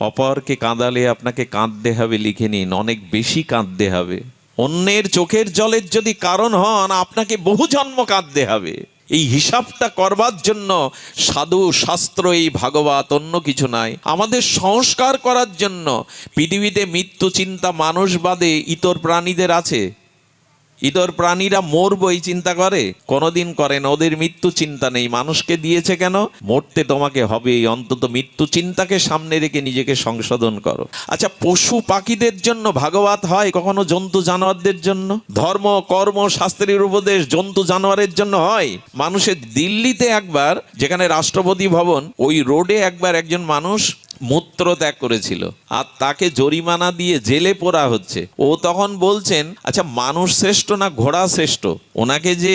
অপরকে কাঁদালে আপনাকে কাঁদতে হবে লিখে নিন, অনেক বেশি কাঁদতে হবে। অন্যের চোখের জলের যদি কারণ হন, আপনাকে বহু জন্ম কাঁদতে হবে। এই হিসাবটা করবার জন্য সাধু, শাস্ত্র, এই ভাগবত অন্য কিছু নাই। আমাদের সংস্কার করার জন্য পৃথিবীতে মৃত্যু চিন্তা মানুষ বাদে ইতর প্রাণীদের আছে। ইতর প্রাণীরা মরবো এই চিন্তা করে, কোনোদিন করে না। ওদের মৃত্যু চিন্তা নেই। মানুষকে দিয়েছে কেন? মরতে তোমাকে হবে অন্তত মৃত্যু চিন্তাকে সামনে রেখে নিজেকে সংশোধন করো। আচ্ছা পশু পাখিদের জন্য ভাগবত হয় কখনো জন্তু জানোয়ারদের জন্য? ধর্ম, কর্ম, শাস্ত্রের উপদেশ জন্তু জানোয়ারের জন্য হয়? মানুষের দিল্লিতে একবার, যেখানে রাষ্ট্রপতি ভবন, ওই রোডে একবার একজন মানুষ মূত্র ত্যাগ করেছিল। আর তাকে জরিমানা দিয়ে জেলে পোড়া হচ্ছে। ও তখন বলছেন আচ্ছা মানুষ শ্রেষ্ঠ না ঘোড়া শ্রেষ্ঠ? ওনাকে যে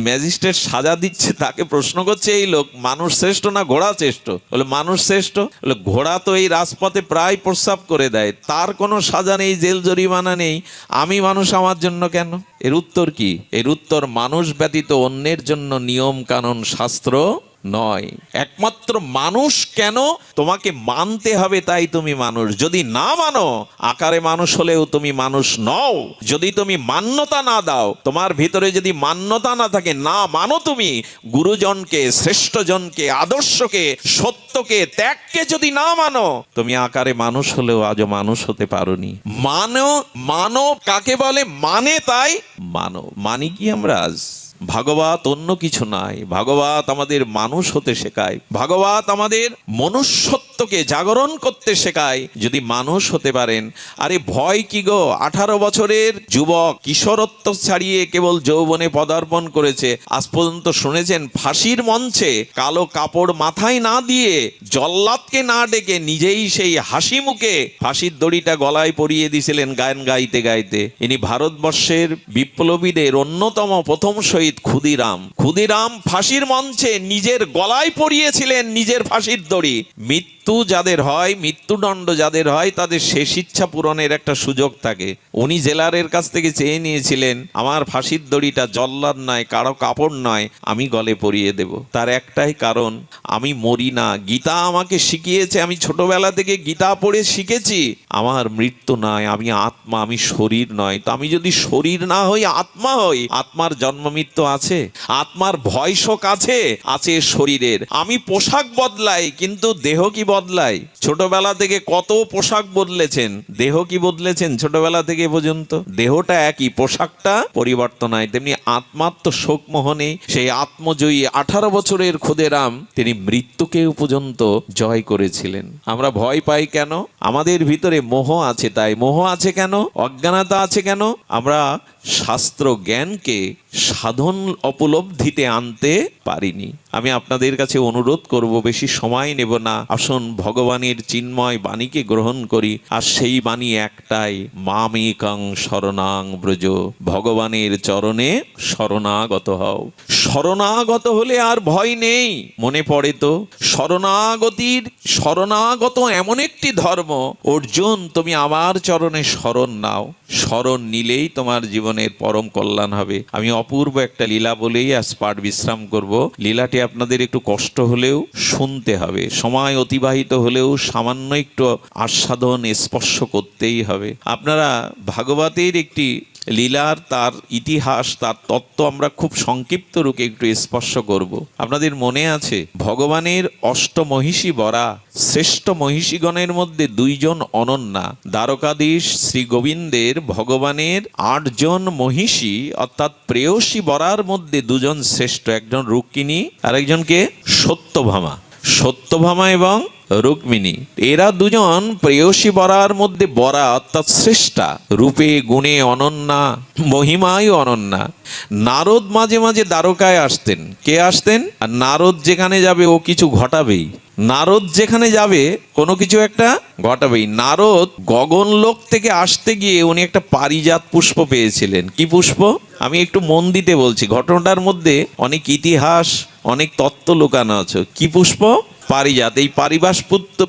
ম্যাজিস্ট্রেট সাজা দিচ্ছে তাকে প্রশ্ন করছে এই লোক, মানুষ শ্রেষ্ঠ না ঘোড়া শ্রেষ্ঠ? বলে, মানুষ শ্রেষ্ঠ? বলে, ঘোড়া তো এই রাজপথে প্রায় প্রস্রাব করে দেয়। তার কোনো সাজা নেই, জেল জরিমানা নেই। আমি মানুষ আমার জন্য কেন? এর উত্তর কি? এর উত্তর, মানুষ ব্যতীত অন্যের জন্য নিয়ম কানুন শাস্ত্র নয়। একমাত্র মানুষ কেন তোমাকে মানতে হবে তাই তুমি মানুষ? যদি না মানো, আকারে মানুষ হলেও তুমি মানুষ নও। যদি তুমি মান্যতা না দাও, তোমার ভিতরে যদি মান্যতা না থাকে, না মানো তুমি, গুরুজনকে, শ্রেষ্ঠজনকে, আদর্শকে, সত্যকে, ত্যাগকে যদি না মানো, তুমি আকারে মানুষ হলেও আজও মানুষ হতে পারোনি। মানো মানো কাকে বলে? মানে তাই মানো। মানি কি আমরা আজ? ভাগবত অন্য কিছু নাই। ভাগবত আমাদের মানুষ হতে শেখায়। ভাগবত আমাদের মনুষ্যত্বকে জাগরণ করতে শেখায়। যদি মানুষ হতে পারেন, আরে ভয় কি গো? আঠারো বছরের যুবক কিশোরত্ব ছাড়িয়ে কেবল যৌবনে পদার্পণ করেছে। আজ পর্যন্ত শুনেছেন, ফাঁসির মঞ্চে কালো কাপড় মাথায় না দিয়ে জল্লাদকে না ডেকে নিজেই সেই হাসি মুখে ফাঁসির দড়িটা গলায় পরিয়ে দিয়েছিলেন গান গাইতে গাইতে। ইনি ভারতবর্ষের বিপ্লবীদের অন্যতম প্রথম শহীদ। ক্ষুদিরাম। ক্ষুদিরাম ফাঁসির মঞ্চে নিজের গলায় পরিয়েছিলেন নিজের ফাঁসির দড়ি। মৃত্যু যাদের হয়, মৃত্যুদণ্ড যাদের হয়, তাদের শেষ ইচ্ছা পূরণের একটা সুযোগ থাকে। উনি জেলারের কাছ থেকে চেয়ে নিয়েছিলেন, আমার ফাঁসির দড়িটা জল্লাদ নয়, কারও কাপড় নয়, আমি গলে পরিয়ে দেব। তার একটাই কারণ, আমি মরি না। গীতা আমাকে শিখিয়েছে, আমি ছোটবেলা থেকে গীতা পড়ে শিখেছি। আমার মৃত্যু নয়, আমি আত্মা, আমি শরীর নয়। তো আমি যদি শরীর না হই, আত্মা হই, আত্মার জন্ম মৃত্যু আছে। আত্মার ভয় শোক আছে আছে শরীরের। আমি পোশাক বদলাই, কিন্তু দেহ কি বদলাই ছোটবেলা থেকে কত পোশাক বদলেছেন, দেহ কি বদলেছেন ছোটবেলা থেকে পর্যন্ত? দেহটা একই, পোশাকটা পরিবর্তন হয়। তেমনি আত্মার তো শোক মোহনে সেই আত্মজয়ী আঠারো বছরের ক্ষুদেরাম, তিনি মৃত্যুকেও পর্যন্ত জয় করেছিলেন। আমরা ভয় পাই কেন? আমাদের ভিতরে মোহ আছে, তাই মোহ আছে কেন? অজ্ঞানতা আছে কেন? আমরা শাস্ত্র জ্ঞানকে সাধন উপলব্ধিতে আনতে পারিনি। আমি আপনাদের কাছে অনুরোধ করব, বেশি সময় নেব না। আসুন, ভগবানের চিন্ময় বাণীকে গ্রহণ করি। আর সেই বাণী একটাই, মামেকাং শরণাং ব্রজ। ভগবানের চরণে শরণাগত হও। শরণাগত হলে আর ভয় নেই, মনে পড়ে তো। শরণাগতির, শরণাগত এমন একটি ধর্ম, অর্জুন, তুমি আমার চরণে শরণ নাও। শরণ নিলেই তোমার জীবনের পরম কল্যাণ হবে। আমি অপূর্ব একটা লীলা বলেই আজ পাঠ বিশ্রাম করব। লীলাটি আপনাদের একটু কষ্ট হলেও শুনতে হবে। সময় অতিবাহিত হলেও সামান্য একটু আস্বাদন, স্পর্শ করতেই হবে। আপনারা ভাগবতের একটি লীলার তার ইতিহাস, তার তত্ত্ব আমরা খুব সংক্ষিপ্ত রূপে একটু স্পর্শ করব। আপনাদের মনে আছে, ভগবানের অষ্টমহিষী বরা শ্রেষ্ঠ মহিষীগণের মধ্যে দুইজন অনন্যা। দ্বারকাধীশ শ্রী গোবিন্দের ভগবানের আটজন মহিষী, অর্থাৎ প্রেয়সী বরার মধ্যে দুজন শ্রেষ্ঠ, একজন রুক্মিণী আর একজনকে সত্যভামা। সত্যভামা এবং রুক্মিণী। এরা দুজন প্রেয়সী বরার মধ্যে বরা অর্থাৎ শ্রেষ্ঠা। রূপে, গুণে অনন্যা মহিমায় অনন্যা। নারদ মাঝে মাঝে দ্বারকায় আসতেন। কে আসতেন? আর নারদ যেখানে যাবে, ও কিছু ঘটাবেই। নারদ যেখানে যাবে, কোনো কিছু একটা ঘটাবেই। নারদ গগনলোক থেকে আসতে গিয়ে উনি একটা পারিজাত পুষ্প পেয়েছিলেন। কি পুষ্প? আমি একটু মন দিতে বলছি। ঘটনাটার মধ্যে অনেক ইতিহাস, অনেক তত্ত্ব লুকানো আছে। কি পুষ্প? পারিজাত। এই পারিবাস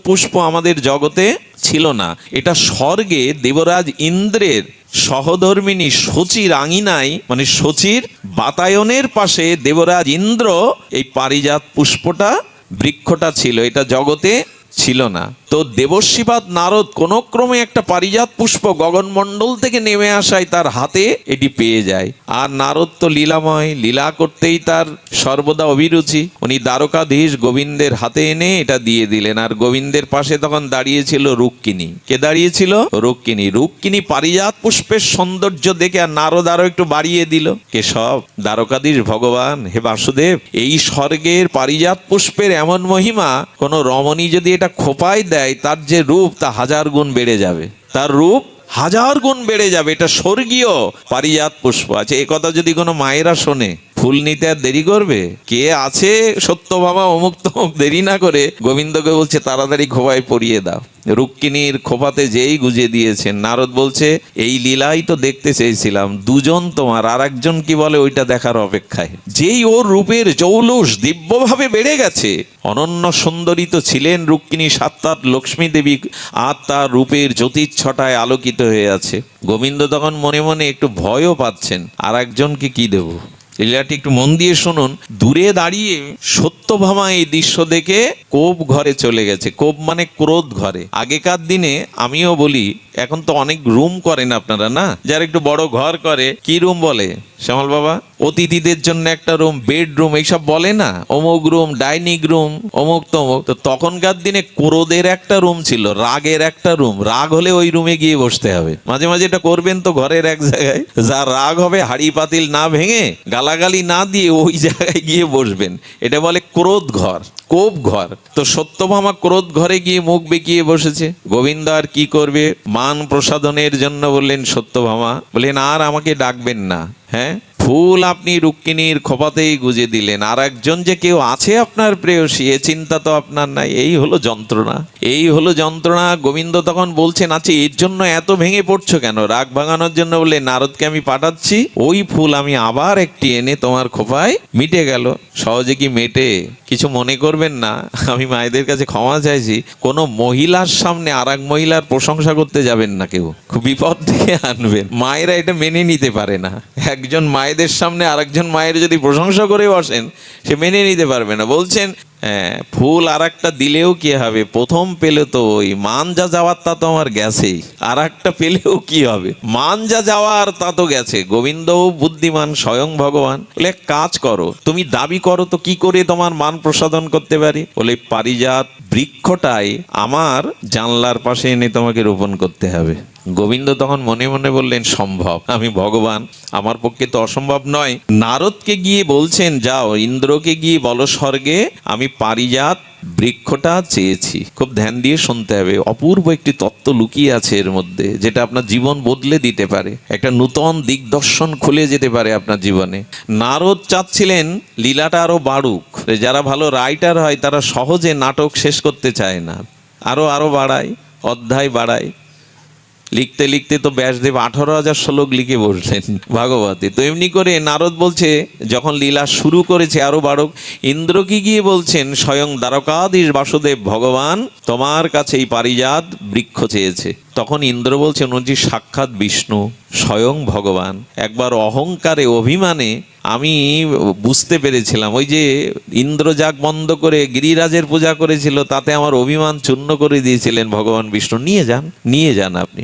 পুষ্প আমাদের জগতে ছিল না। এটা স্বর্গে দেবরাজ ইন্দ্রের সহধর্মিনী সচির আঙিনায় মানে সচির বাতায়নের পাশে দেবরাজ ইন্দ্র এই পারিজাত পুষ্পটা, বৃক্ষটা ছিল। এটা জগতে ছিল না। তো দেবশ্রীপাদ নারদ কোন ক্রমে একটা পারিজাত পুষ্প গগনমণ্ডল থেকে নেমে আসায় তার হাতে এটি পেয়ে যায়। আর নারদ তো লীলাময়, লীলা করতেই তার সর্বদা অভিরুচি। উনি দ্বারকাধীশ গোবিন্দের হাতে এনে এটা দিয়ে দিলেন। আর গোবিন্দের পাশে তখন দাঁড়িয়েছিল রুক্মিণী। কে দাঁড়িয়েছিল? রুক্মিণী। রুক্মিণী পারিজাত পুষ্পের সৌন্দর্য দেখে আর নারদ আরও একটু বাড়িয়ে দিল। কে সব? দ্বারকাধীশ ভগবান, হে বাসুদেব, এই স্বর্গের পারিজাত পুষ্পের এমন মহিমা, কোন রমণী যদি এটা খোপায় দেয় তার যে রূপ তা হাজার গুণ বেড়ে যাবে। তার রূপ হাজার গুণ বেড়ে যাবে, এটা স্বর্গীয় পারিজাত পুষ্প। আছে এ কথা যদি কোনো মায়েরা শোনে ফুল নিতে আর দেরি করবে? কে আছে? সত্য বাবা, অমুক তমুক, দেরি না করে গোবিন্দকে বলছে, তাড়াতাড়ি খোপায় পরিয়ে দাও। রুক্মিণীর খোপাতে যেই গুজে দিয়েছেন নারদ বলছে, এই লীলাই তো দেখতে চেয়েছিলাম। দুজন তোমার আর একজন কি বলে, ওইটা দেখার অপেক্ষায়। যেই ওর রূপের জৌলুস দিব্যভাবে বেড়ে গেছে, অনন্য সুন্দরী তো ছিলেন রুক্মিণী সাত্তার লক্ষ্মী দেবী, আর তার রূপের জ্যোতিচ্ছটায় আলোকিত হয়ে আছে। গোবিন্দ তখন মনে মনে একটু ভয়ও পাচ্ছেন আর একজনকে কি দেবো? লীলাটি একটু মন দিয়ে শুনুন। দূরে দাঁড়িয়ে সত্যভামা এই দৃশ্য দেখে কোপ ঘরে চলে গেছে। কোপ মানে ক্রোধ ঘরে। আগেকার দিনে আমিও বলি, এখন তো অনেক রুম করেন আপনারা, না? যারা একটু বড় ঘর করে, কি রুম বলে? শ্যামল বাবা, অতিথিদের জন্য একটা রুম বেডরুম এইসব বলে না। অমুক রুম ডাইনিং রুম অমুক তমুক। তো তখনকার দিনে ক্রোধের একটা রুম ছিল, রাগের একটা রুম রাগ হলে ওই রুমে গিয়ে বসতে হবে। মাঝে মাঝে এটা করবেন তো ঘরের এক জায়গায়। যা রাগ হবে, হাড়ি পাতিল না ভেঙে, গালাগালি না দিয়ে ওই জায়গায় গিয়ে বসবেন। এটা বলে ক্রোধ ঘর, কোপ ঘর। তো সত্যভামা ক্রোধ ঘরে গিয়ে মুখ বেঁকিয়ে বসেছে। গোবিন্দ আর কি করবে? মান প্রসাদনের জন্য বললেন, সত্যভামা। বললেন, আর আমাকে ডাকবেন না। হ্যাঁ ফুল আপনি রুক্মিণীর খোপাতেই গুজে দিলেন। আর একজন যে কেউ আছে আপনার প্রেয়সী এ চিন্তা তো আপনার নাই। এই হলো যন্ত্রণা। এই হলো যন্ত্রণা। গোবিন্দ তখন বলছেন আচ্ছা এর জন্য এত ভেঙে পড়ছো কেন? রাগ ভাঙানোর জন্য বলে নারদকে আমি পাঠাচ্ছি। ওই ফুল আমি আবার একটি এনে তোমার খোপায় মিটে গেল। সহজে কি মেটে? কিছু মনে করবেন না। আমি মায়েদের কাছে ক্ষমা চাইছি। কোনো মহিলার সামনে আর এক মহিলার প্রশংসা করতে যাবেন না কেউ। খুব বিপদ থেকে আনবেন। মায়েরা এটা মেনে নিতে পারে না। একজন মায়েদের সামনে আরেকজন মায়ের যদি প্রশংসা করে বসেন সে মেনে নিতে পারবে না। বলছেন হ্যাঁ ফুল আর একটা দিলেও কি হবে? প্রথম পেলে তো ওই মান যা যাওয়ার তা তো আমার গেছেই। আর একটা পেলেও কি হবে? মান যা যাওয়ার তা তো গেছে। গোবিন্দ বুদ্ধিমান, স্বয়ং ভগবান। বলে কাজ করো, তুমি দাবি করো তো কি করে তোমার মান প্রসাদন করতে পারি? বলে, পারিজাত বৃক্ষটাই আমার জানলার পাশে এনে তোমাকে রোপণ করতে হবে। গোবিন্দ তখন মনে মনে বললেন, সম্ভব। আমি ভগবান, আমার পক্ষে তো অসম্ভব নয়। নারদকে গিয়ে বলছেন, যাও, ইন্দ্রকে গিয়ে বলো স্বর্গে, আমি পারিজাত বৃক্ষটা চেয়েছি। খুব ধ্যান দিয়ে শুনতে হবে। অপূর্ব একটি তত্ত্ব লুকিয়ে আছে এর মধ্যে, যেটা আপনার জীবন বদলে দিতে পারে। একটা নূতন দিগদর্শন খুলে যেতে পারে আপনার জীবনে। নারদ চাচ্ছিলেন লীলাটা আরও বাড়ুক। যারা ভালো রাইটার হয়, তারা সহজে নাটক শেষ করতে চায় না। আরও আরও বাড়ায়, অধ্যায় বাড়ায়। লিখতে লিখতে তো ব্যাসদেব আঠারো হাজার শ্লোক লিখে বসলেন ভাগবতে। তো এমনি করে নারদ বলছে, যখন লীলা শুরু করেছে আরও বারক ইন্দ্র কি গিয়ে বলছেন, স্বয়ং দ্বারকাধীশ বাসুদেব ভগবান, তোমার কাছে এই পারিজাত বৃক্ষ চেয়েছে। তখন ইন্দ্র বলছেন ওজি সাক্ষাৎ বিষ্ণু, স্বয়ং ভগবান। একবার অহংকারে, অভিমানে আমি বুঝতে পেরেছিলাম, ওই যে ইন্দ্রজাগ বন্ধ করে গিরিরাজের পূজা করেছিল, তাতে আমার অভিমান চূর্ণ করে দিয়েছিলেন ভগবান বিষ্ণু। নিয়ে যান নিয়ে যান আপনি।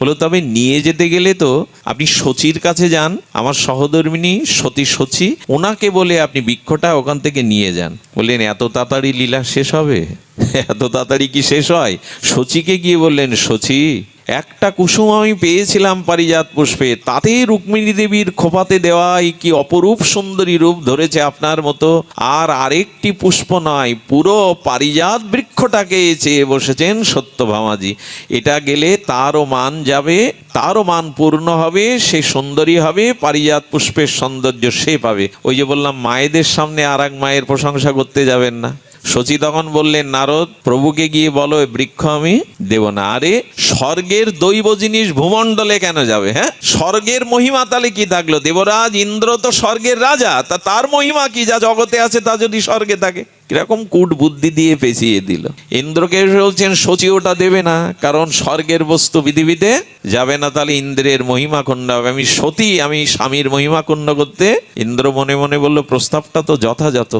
বলো, তবে নিয়ে যেতে গেলে তো আপনি সচির কাছে যান, আমার সহধর্মিনী সতী সচি ওনাকে বলে আপনি বৃক্ষটা ওখান থেকে নিয়ে যান। বললেন, এত তাড়াতাড়ি লীলা শেষ হবে? এত তাড়াতাড়ি কি শেষ হয়? সচিকে গিয়ে বললেন সচি একটা কুসুম আমি পেয়েছিলাম পারিজাত পুষ্পে। তাতেই রুক্মিণী দেবীর খোপাতে দেওয়াই কি অপরূপ সুন্দরী রূপ ধরেছে আপনার মতো? আর আরেকটি পুষ্প নয় পুরো পারিজাত বৃক্ষটাকে চেয়ে বসেছেন সত্যভামাজি। এটা গেলে তারও মান যাবে, তারও মান পূর্ণ হবে, সে সুন্দরী হবে, পারিজাত পুষ্পের সৌন্দর্য সে পাবে। ওই যে বললাম, মায়েদের সামনে আর মায়ের প্রশংসা করতে যাবেন না। শচী তখন বললেন, নারদ, প্রভুকে গিয়ে বলো বৃক্ষ আমি দেব না। আরে, স্বর্গের দৈব জিনিস ভূমণ্ডলে কেন যাবে হ্যাঁ? স্বর্গের মহিমা তাহলে কি থাকল? দেবরাজ, ইন্দ্র তো স্বর্গের রাজা, তা তার মহিমা কি? যা জগতে আছে তা যদি স্বর্গে থাকে। কীরকম কূট বুদ্ধি দিয়ে পেঁচিয়ে দিল। ইন্দ্রকে বলছেন সচি ওটা দেবে না, কারণ স্বর্গের বস্তু পৃথিবীতে যাবে না। তাহলে ইন্দ্রের মহিমা ক্ষুণ্ণ হবে। আমি সতী, আমি স্বামীর মহিমা করতে। ইন্দ্র মনে মনে বলল, প্রস্তাবটা তো যথাযথ।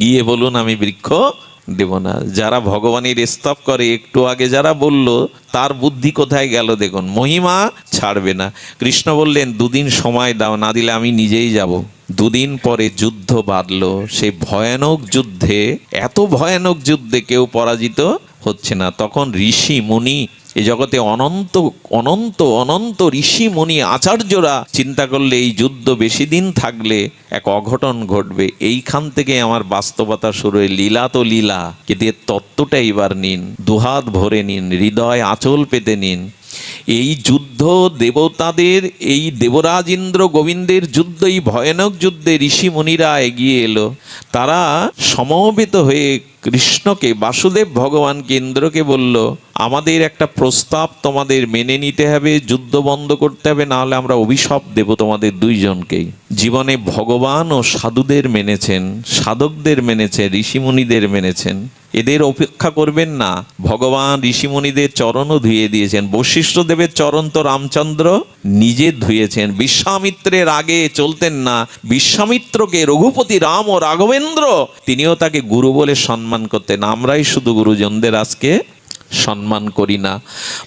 গিয়ে বলুন, আমি বৃক্ষ দেব না। যারা ভগবানের স্তব করে, একটু আগে যারা বলল, তার বুদ্ধি কোথায় গেল দেখুন, মহিমা ছাড়বে না। কৃষ্ণ বললেন, দুদিন সময় দাও, না দিলে আমি নিজেই যাব। দুদিন পরে যুদ্ধ বাঁধল। সেই ভয়ানক যুদ্ধে, এত ভয়ানক যুদ্ধে কেউ পরাজিত হচ্ছে না। তখন ঋষি মুনি এই জগতে অনন্ত অনন্ত অনন্ত ঋষি মুনি আচার্যরা চিন্তা করলে, এই যুদ্ধ বেশি দিন থাকলে এক অঘটন ঘটবে। এইখান থেকে আমার বাস্তবতা শুরু হয় লীলা তো লীলা, কিন্তু এর তত্ত্বটা এবার নিন। দুহাত ভরে নিন, হৃদয় আঁচল পেতে নিন। এই যুদ্ধ দেবতাদের, এই দেবরাজ ইন্দ্র গোবিন্দের যুদ্ধ, এই ভয়ানক যুদ্ধে ঋষি মুনিরা এগিয়ে এলো। তারা সমবেত হয়ে কৃষ্ণকে, বাসুদেব ভগবানকে ইন্দ্রকে বলল, আমাদের একটা প্রস্তাব তোমাদের মেনে নিতে হবে, যুদ্ধ বন্ধ করতে হবে না হলে আমরা অভিশাপ দেব তোমাদের দুইজনকেই। জীবনে ভগবান ও সাধুদের মেনেছেন, সাধকদের মেনেছেন, ঋষিমুনিদের মেনেছেন। এদের অপেক্ষা করবেন না, ভগবান ঋষিমুনিদের চরণও ধুয়ে দিয়েছেন। বশিষ্ঠ দেবের চরণ তো রামচন্দ্র নিজে ধুয়েছেন। বিশ্বামিত্রের আগে চলতেন না। বিশ্বামিত্রকে রঘুপতি রাম ও রাঘবেন্দ্র, তিনিও তাকে গুরু বলে সম্মান করতেন আমরাই শুধু গুরুজনদের আজকে সম্মান করি না।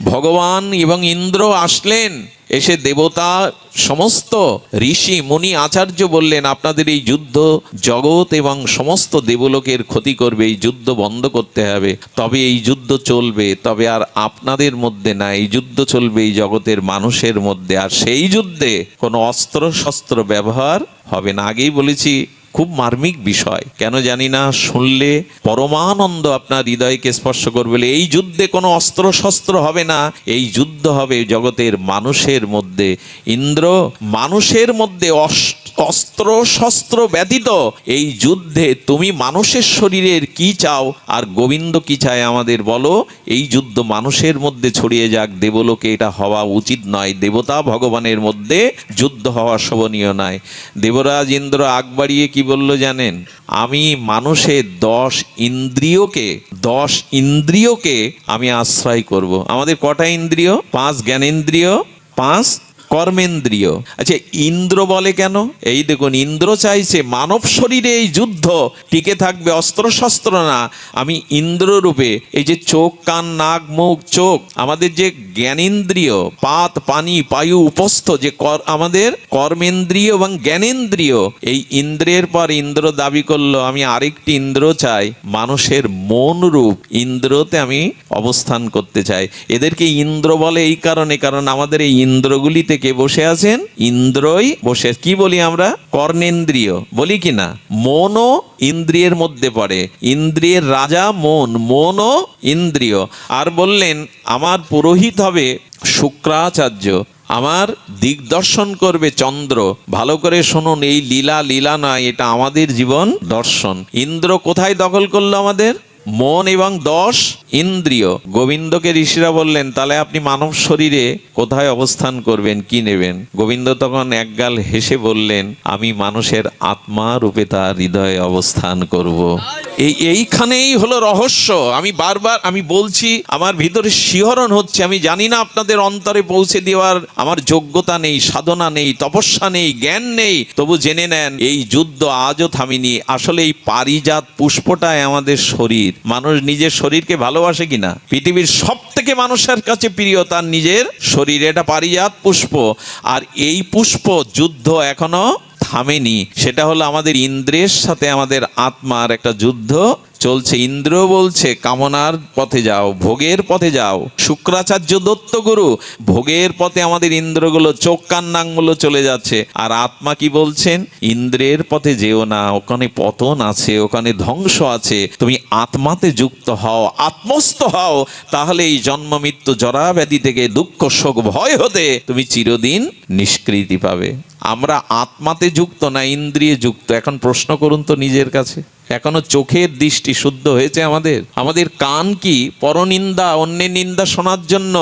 ভগবান এবং ইন্দ্র আসলেন, এসে দেবতা সমস্ত ঋষি, মুনি, আচার্য বললেন, আপনাদের এই যুদ্ধ জগৎ এবং সমস্ত দেবলোকের ক্ষতি করবে, এই যুদ্ধ বন্ধ করতে হবে। তবে এই যুদ্ধ চলবে, তবে আর আপনাদের মধ্যে না, এই যুদ্ধ চলবে এই জগতের মানুষের মধ্যে। আর সেই যুদ্ধে কোনো অস্ত্র শস্ত্র ব্যবহার হবে না। আগেই বলেছি খুব মার্মিক বিষয়। কেন জানি না, শুনলে পরমানন্দ আপনার হৃদয়কে স্পর্শ করবে এই যুদ্ধে কোনো অস্ত্র শস্ত্র হবে না, এই যুদ্ধ হবে জগতের মানুষের মধ্যে। ইন্দ্র, মানুষের মধ্যে অস- অস্ত্র শস্ত্র ব্যতীত। এই যুদ্ধে তুমি মানুষের শরীরের কি চাও? আর গোবিন্দ কি চায় আমাদের বলো? এই যুদ্ধ মানুষের মধ্যে ছড়িয়ে যাক। দেবলোকে এটা হওয়া উচিত নয়। দেবতা ভগবানের মধ্যে যুদ্ধ হওয়া শোভনীয় নয়। দেবরাজ ইন্দ্র আগ বাড়িয়ে কি বলল জানেন? আমি মানুষের দশ ইন্দ্রিয়কে দশ ইন্দ্রিয়কে আমি আশ্রয় করব। আমাদের কটা ইন্দ্রিয়? পাঁচ জ্ঞানেন্দ্রিয়, পাঁচ কর্মেন্দ্রিয়। আচ্ছা ইন্দ্র বলে কেন? এই দেখুন, ইন্দ্র চাইছে মানব শরীরে এই যুদ্ধ, টিকে থাকবে অস্ত্র শস্ত্র না। আমি ইন্দ্র রূপে, এই যে চোখ, কান, নাক, মুখ, চোখ, আমাদের যে জ্ঞানেন্দ্রিয়, পাত, পানি পায়ু উপস্থ, যে কর, আমাদের কর্মেন্দ্রিয় এবং জ্ঞানেন্দ্রিয়, এই ইন্দ্রের পর ইন্দ্র দাবি করল, আমি আরেকটি ইন্দ্র চাই, মানুষের মন রূপ, ইন্দ্রতে আমি অবস্থান করতে চাই। এদেরকে ইন্দ্র বলে এই কারণে, কারণ আমাদের এই ইন্দ্রগুলিতে কে বসে আছেন? ইন্দ্রই বসে কি বলি আমরা? কর্ণেন্দ্রিয়। বলি কি না? মনও ইন্দ্রিয়ের মধ্যে পড়ে। ইন্দ্রিয়ের রাজা মন, মনও ইন্দ্রিয়। আর বললেন, আমার পুরোহিত হবে শুক্রাচার্য। আমার দিগদর্শন করবে চন্দ্র। ভালো করে শুনুন, এই লীলা লীলা নয়, এটা আমাদের জীবন দর্শন। ইন্দ্র কোথায় দখল করল আমাদের? মন এবং দশ ইন্দ্রিয়। গোবিন্দকে ঋষিরা বললেন, তাহলে আপনি মানব শরীরে কোথায় অবস্থান করবেন? কি নেবেন? গোবিন্দ তখন একগাল হেসে বললেন, আমি মানুষের আত্মা রূপে তার হৃদয়ে অবস্থান করব। এই এইখানেই হলো রহস্য। আমি বারবার, আমি বলছি, আমার ভিতরে শিহরণ হচ্ছে। আমি জানি না আপনাদের অন্তরে পৌঁছে দেওয়ার আমার যোগ্যতা নেই, সাধনা নেই, তপস্যা নেই, জ্ঞান নেই। তবু জেনে নেন, এই যুদ্ধ আজও থামিনি। আসলে এই পারিজাত পুষ্পটাই আমাদের শরীর। মানুষ নিজের শরীরকে ভালোবাসে কিনা? পৃথিবীর সব থেকে মানুষের কাছে প্রিয় তার নিজের শরীর এটা পারিজাত পুষ্প। আর এই পুষ্প যুদ্ধ এখনও থামেনি। সেটা হলো আমাদের ইন্দ্রের সাথে আমাদের আত্মার একটা যুদ্ধ। চলছে, ইন্দ্র বলছে, কামনার পথে যাও, ভোগের পথে যাও। শুক্রাচার্য দত্তগুরু ভোগের পথে আমাদের ইন্দ্রগুলো, চোখ কান্নাঙ্গুলো চলে যাচ্ছে। আর আত্মা কি বলছেন? ইন্দ্রের পথে যেও না, ওখানে পতন আছে, ওখানে ধ্বংস আছে। তুমি আত্মাতে যুক্ত হও, আত্মস্থ হও, তাহলে এই জন্ম মৃত্যু জরা ব্যাধি থেকে দুঃখ, শোক, ভয় হতে তুমি চিরদিন নিষ্কৃতি পাবে। আমরা আত্মাতে যুক্ত না, ইন্দ্রিয়ে যুক্ত। এখন প্রশ্ন করুন তো নিজের কাছে। এখনও চোখের দৃষ্টি শুদ্ধ হয়েছে আমাদের। আমাদের কান কি পরনিন্দা, অন্যের নিন্দা শোনার জন্য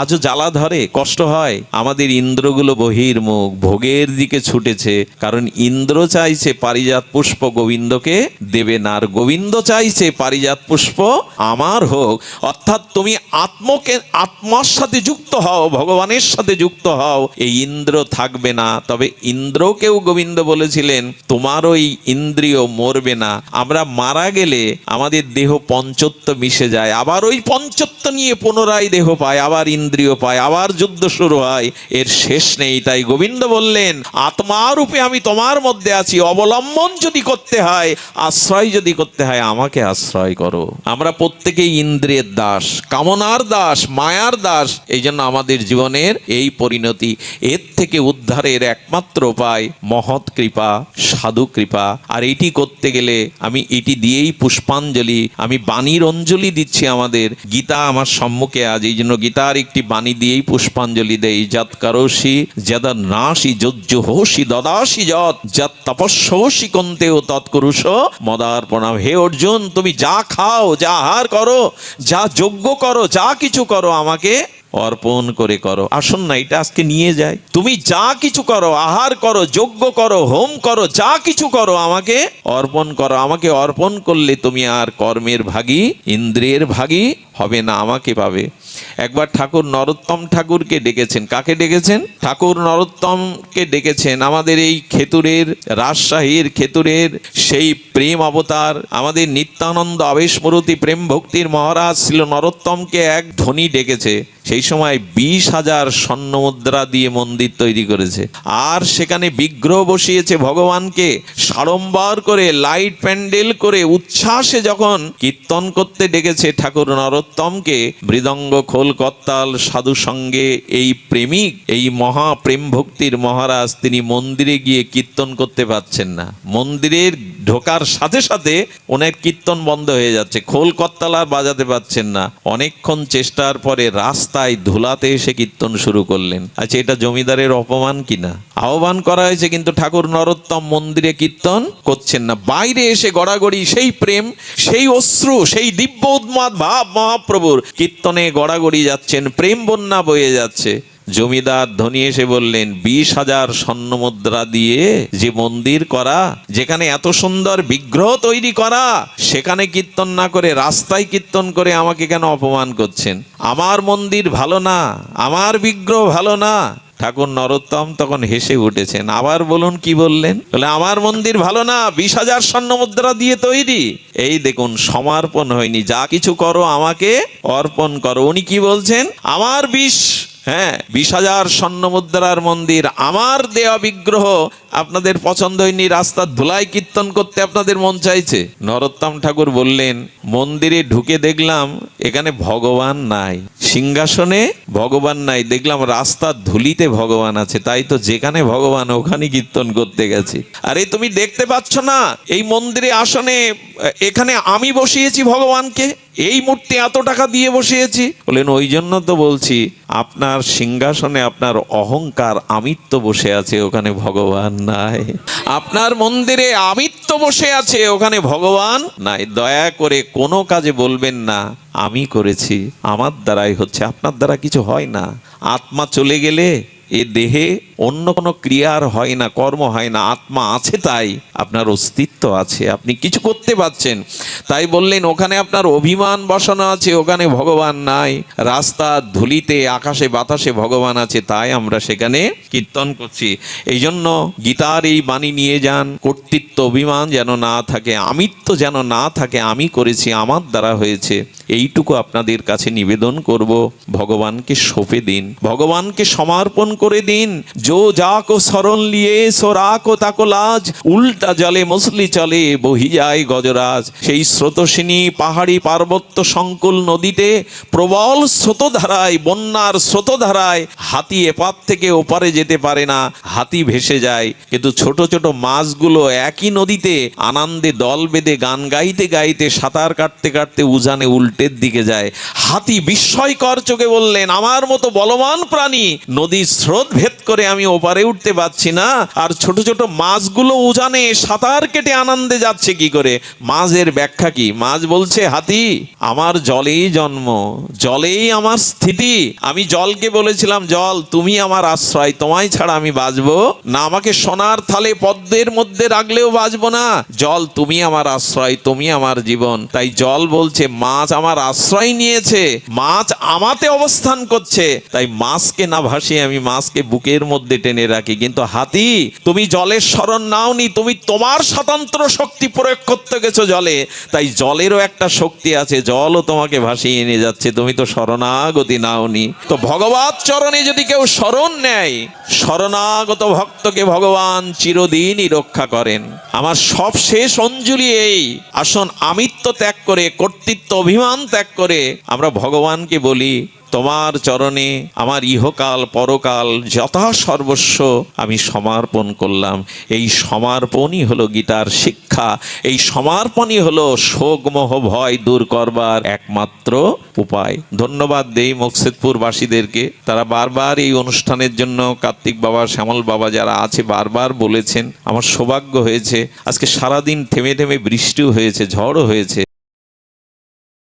আজও জ্বালা ধরে? কষ্ট হয়? আমাদের ইন্দ্রগুলো বহির্মুখ ভোগের দিকে ছুটেছে। কারণ ইন্দ্র চাইছে পারিজাত পুষ্প গোবিন্দকে দেবে না, আর গোবিন্দ চাইছে পারিজাত পুষ্প আমার হোক। অর্থাৎ তুমি আত্মকে, আত্মার সাথে যুক্ত হও, ভগবানের সাথে যুক্ত হও। এই ইন্দ্র থাকবে না। তবে ইন্দ্রকেও গোবিন্দ বলেছিলেন, তোমার ওই ইন্দ্রিয় মরবে না। আমরা মারা গেলে আমাদের দেহ পঞ্চত্ব মিশে যায়, আবার ওই পঞ্চত্ব নিয়ে পুনরায় দেহ পায়, আবার ইন্দ্রিয় পায়, আবার যুদ্ধ শুরু হয়, এর শেষ নেই। তাই গোবিন্দ বললেন, আত্মারূপে আমি তোমার মধ্যে আছি, অবলম্বন যদি করতে হয়, আশ্রয় যদি করতে হয়, আমাকে আশ্রয় করো। আমরা প্রত্যেকেই ইন্দ্রিয়ের দাস, কামনার দাস, মায়ার দাস, এই জন্য আমাদের জীবনের এই পরিণতি, এর থেকে উদ্ধারের একমাত্র উপায় মহৎ কৃপা, সাধু কৃপা। আর এটি করতে গেলে আমি এটি দিয়েই পুষ্পাঞ্জলি, আমি বাণীর অঞ্জলি দিচ্ছি আমাদের। গীতা আমার সম্মুখে আজ, এই জন্য গীতার একটি বাণী দিয়েই পুষ্পাঞ্জলি দেই। যৎ কারোসি যদা নাসি যজ্জ হোসি দদাসি যৎ যৎ তপস্যসি কন্তেও তৎকুরুষ মদার্পণাম, হে অর্জুন, তুমি যা খাও, যা আহার করো, যা যজ্ঞ করো, যা কিছু করো আমাকে অর্পণ করে করো। আসুন না, এটা আজকে নিয়ে যায় তুমি যা কিছু করো, আহার করো, যজ্ঞ করো, হোম করো, যা কিছু করো, আমাকে অর্পণ করো। আমাকে অর্পণ করলে তুমি আর কর্মের ভাগী, ইন্দ্রিয়ের ভাগী হবে না, আমাকে পাবে। একবার ঠাকুর নরোত্তম ঠাকুরকে ডেকেছেন। কাকে ডেকেছেন? ঠাকুর নরোত্তমকে ডেকেছেন। আমাদের এই খেতুরের, রাজশাহীর খেতুরের সেই প্রেম অবতার, আমাদের নিত্যানন্দ আবেশমরতি প্রেম ভক্তির মহারাজ ছিল নরোত্তমকে এক ধনী ডেকেছে। সেই সময় বিশ হাজার স্বর্ণ মুদ্রা দিয়ে মন্দির তৈরি করেছে। আর সেখানে বিগ্রহ বসিয়েছে ভগবানকে, সাড়ম্বর করে, লাইট প্যান্ডেল করে, উচ্ছ্বাসে যখন কীর্তন করতে ডেকেছে ঠাকুর নরোত্তমকে, মৃদঙ্গ খোল কত্তাল সাধু সঙ্গে এই প্রেমিক, এই মহা প্রেম ভক্তির মহারাজ, তিনি মন্দিরে গিয়ে কীর্তন করতে পারছেন না। মন্দিরের ঢোকার সাথে সাথে অনেক কীর্তন বন্ধ হয়ে যাচ্ছে, খোল কত্তাল আর বাজাতে পারছেন না। অনেকক্ষণ চেষ্টার পরে রাস্তায় ধুলাতে এসে কীর্তন শুরু করলেন। আচ্ছা এটা জমিদারের অপমান কিনা? আহ্বান করা হয়েছে কিন্তু ঠাকুর নরোত্তম মন্দিরে কীর্তন করছেন না। বাইরে এসে গড়াগড়ি, সেই প্রেম, সেই অশ্রু, সেই দিব্য উদ্মাদ ভাব মহাপ্রভুর কীর্তনে গড়াগড়ি যাচ্ছেন, প্রেম বন্যা বয়ে যাচ্ছে। জমিদার ধনী এসে বললেন, বিশ হাজার স্বর্ণ মুদ্রা দিয়ে যে মন্দির করা, যেখানে এত সুন্দর বিগ্রহ তৈরি করা, সেখানে কীর্তন না করে, রাস্তায় কীর্তন করে আমাকে কেন অপমান করছেন? আমার মন্দির ভালো না, আমার বিগ্রহ ভালো না। ঠাকুর নরোত্তম তখন হেসে উঠেছেন। আবার বলুন, কি বললেন? বলে, আমার মন্দির ভালো না, বিশ হাজার স্বর্ণ মুদ্রা দিয়ে তৈরি। এই দেখুন, সমর্পণ হয়নি। যা কিছু করো আমাকে অর্পণ করো। উনি কি বলছেন? আমার বিষ হ্যাঁ বিশ হাজার স্বর্ণ মুদ্রার মন্দির। আমার দেওয়া বিগ্রহ আপনাদের পছন্দ হয়নি, রাস্তার ধুলাই কীর্তন করতে আপনাদের মন চাইছে। নরোত্তম ঠাকুর বললেন, মন্দিরে ঢুকে দেখলাম এখানে ভগবান নাই। সিংহাসনে ভগবান নাই, দেখলাম রাস্তার ধুলিতে ভগবান আছে, তাই তো যেখানে ভগবান ওখানে কীর্তন করতে গেছি। আরে, তুমি দেখতে পাচ্ছ না, এই মন্দিরে আসনে, এখানে আমি বসিয়েছি ভগবানকে। এই মূর্তি এত টাকা দিয়ে বসিয়েছি। বলেন, ওই জন্য তো বলছি, আপনার সিংহাসনে আপনার অহংকার আমিত্ব বসে আছে ওখানে ভগবান নাই। আপনার মন্দিরে আমিত্ব বসে আছে ওখানে ভগবান নাই। দয়া করে কোনো কাজে বলবেন না, আমি করেছি। আমার দ্বারাই হচ্ছে, আপনার দ্বারা কিছু হয় না। আত্মা চলে গেলে এ দেহে অন্য কোনো ক্রিয়ার হয় না, কর্ম হয় না, আত্মা আছে তাই, আপনার অস্তিত্ব আছে, আপনি কিছু করতে পারছেন। তাই বললেন, ওখানে আপনার অভিমান বসানো আছে, ওখানে ভগবান নাই, রাস্তা ধুলিতে, আকাশে, বাতাসে ভগবান আছে, তাই আমরা সেখানে কীর্তন করছি। এই জন্য গীতার এই বাণী নিয়ে যান, কর্তৃত্ব অভিমান যেন না থাকে, আমিত্ব যেন না থাকে, আমি করেছি, আমার দ্বারা হয়েছে। এইটুকু আপনাদের কাছে নিবেদন করব, ভগবানকে সঁপে দিন, ভগবানকে সমর্পণ করে দিন। যো যাকো শরণ লিয়ে সো রাখো তাকো লাজ উল্টা জলে মসলি চলে বহি যায় গজরাজ সেই স্রোতসিনী, পাহাড়ি পার্বত্য সংকুল নদীতে প্রবল স্রোতধারায়, বন্যার স্রোতধারায় হাতি এপার থেকে ওপারে যেতে পারে না, হাতি ভেসে যায়। কিন্তু ছোট ছোট মাছগুলো একই নদীতে আনন্দে দল বেঁধে গান গাইতে গাইতে, সাঁতার কাটতে কাটতে উজানে উল্টের দিকে যায়। হাতি বিস্ময়কর চোখে বললেন, আমার মতো বলবান প্রাণী, নদীর স্রোত ভেদ করে আমি ওপারে উঠতে পারছি না। আর ছোট ছোট মাছগুলো উজানে সাঁতার কেটে আনন্দে যাচ্ছে কি করে? মাছের ব্যাখ্যা কি? মাছ বলছে, হাতি, আমার জলেই জন্ম, জলেই আমার স্থিতি। আমি জলকে বলেছিলাম, জল, তুমি আমার আশ্রয়, তোমায় ছাড়া আমি বাঁচবো না। আমাকে সোনার থালে পদ্মের মধ্যে রাখলেও বাঁচবো না। জল, তুমি আমার আশ্রয়, তুমি আমার জীবন। তাই জল বলছে, মাছ আমার আশ্রয় নিয়েছে, মাছ আমাতে অবস্থান করছে। তাই মাছকে না ভাসিয়ে আমি মাছকে বুকের মধ্যে মধ্যে টেনে রাখি। কিন্তু হাতি, তুমি জলের শরণ নাওনি, তুমি তোমার স্বতন্ত্র শক্তি প্রয়োগ করতে গেছো জলে। তাই জলেরও একটা শক্তি আছে, জলও তোমাকে ভাসিয়ে নিয়ে যাচ্ছে। তুমি তো শরণাগতি নাওনি। তো ভগবত চরণে যদি কেউ শরণ নেয়, শরণাগত ভক্তকে ভগবান চিরদিনই রক্ষা করেন। আমার সব শেষ অঞ্জলি এই, আসন আমিত্ব ত্যাগ করে, কর্তৃত্ব অভিমান ত্যাগ করে আমরা ভগবানকে বলি তোমার চরণে আমার ইহকাল, পরকাল যথা সর্বস্ব আমি সমর্পণ করলাম। এই সমর্পণই হলো গীতার শিক্ষা। এই সমর্পণই হলো শোকমোহ ভয় দূর করবার একমাত্র উপায়। ধন্যবাদ দেই মকসেদপুরবাসীদেরকে। তারা বারবার এই অনুষ্ঠানের জন্য কার্তিক বাবা, শ্যামল বাবা যারা আছে, বারবার বলেছেন, আমার সৌভাগ্য হয়েছে। আজকে সারাদিন থেমে থেমে বৃষ্টিও হয়েছে, ঝড়ও হয়েছে।